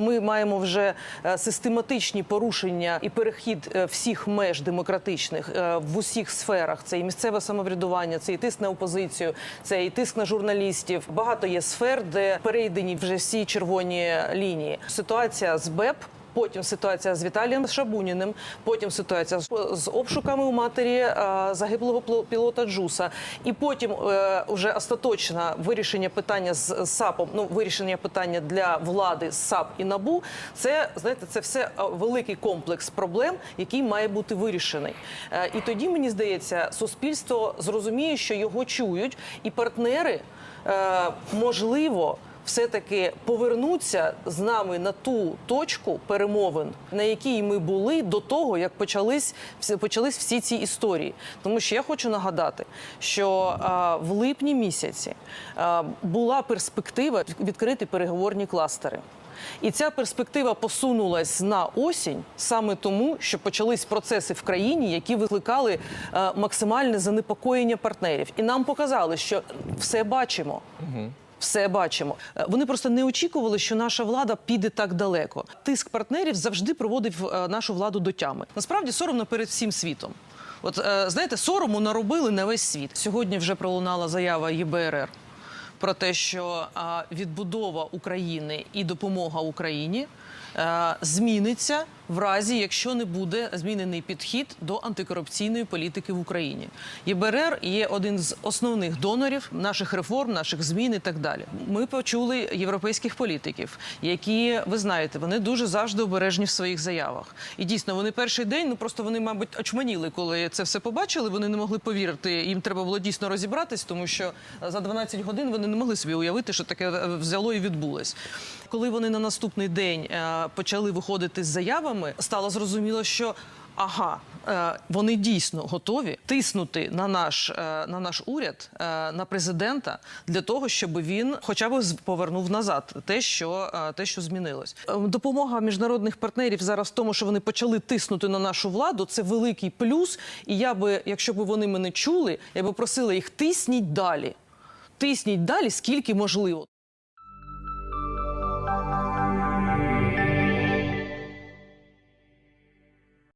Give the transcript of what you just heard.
Ми маємо вже е, систематичні порушення і перехід е, всіх меж демократичних е, в усіх сферах. Це і місцеве самоврядування, це і тиск на опозицію, це і тиск на журналістів. Багато є сфер, де перейдені вже всі червоні лінії. Ситуація з БЕП. Потім ситуація з Віталієм Шабуніним, потім ситуація з, обшуками у матері е, загиблого пілота Джуса, і потім е, вже остаточне вирішення питання з, САПом. Ну вирішення питання для влади з САП і НАБУ. Це знаєте, це все е, великий комплекс проблем, який має бути вирішений. Е, і тоді мені здається, суспільство зрозуміє, що його чують, і партнери е, можливо все-таки повернуться з нами на ту точку перемовин, на якій ми були до того, як почались почались всі ці історії. Тому що я хочу нагадати, що а, в липні місяці а, була перспектива відкрити переговорні кластери. І ця перспектива посунулась на осінь саме тому, що почались процеси в країні, які викликали максимальне занепокоєння партнерів. І нам показали, що все бачимо. Все бачимо. Е, Вони просто не очікували, що наша влада піде так далеко. Тиск партнерів завжди проводив е, нашу владу до тями. Насправді соромно перед всім світом. От е, знаєте, сорому наробили на весь світ. Сьогодні вже пролунала заява ЄБРР про те, що відбудова України і допомога Україні зміниться в разі, якщо не буде змінений підхід до антикорупційної політики в Україні. ЄБРР є один з основних донорів наших реформ, наших змін і так далі. Ми почули європейських політиків, які ви знаєте, вони дуже завжди обережні в своїх заявах. І дійсно, вони перший день, ну просто вони, мабуть, очманіли, коли це все побачили. Вони не могли повірити. Їм треба було дійсно розібратись, тому що за 12 годин вони не могли собі уявити, що таке е, взяло і відбулось. Коли вони на наступний день е, почали виходити з заявами, стало зрозуміло, що ага. е, Вони дійсно готові тиснути на наш, е, на наш уряд, е, на президента для того, щоб він хоча б повернув назад те, що е, те, що змінилось. Е, Допомога міжнародних партнерів зараз в тому, що вони почали тиснути на нашу владу. Це великий плюс. І я би, якщо б вони мене чули, я би просила їх тисніть далі. Тисніть далі, скільки можливо.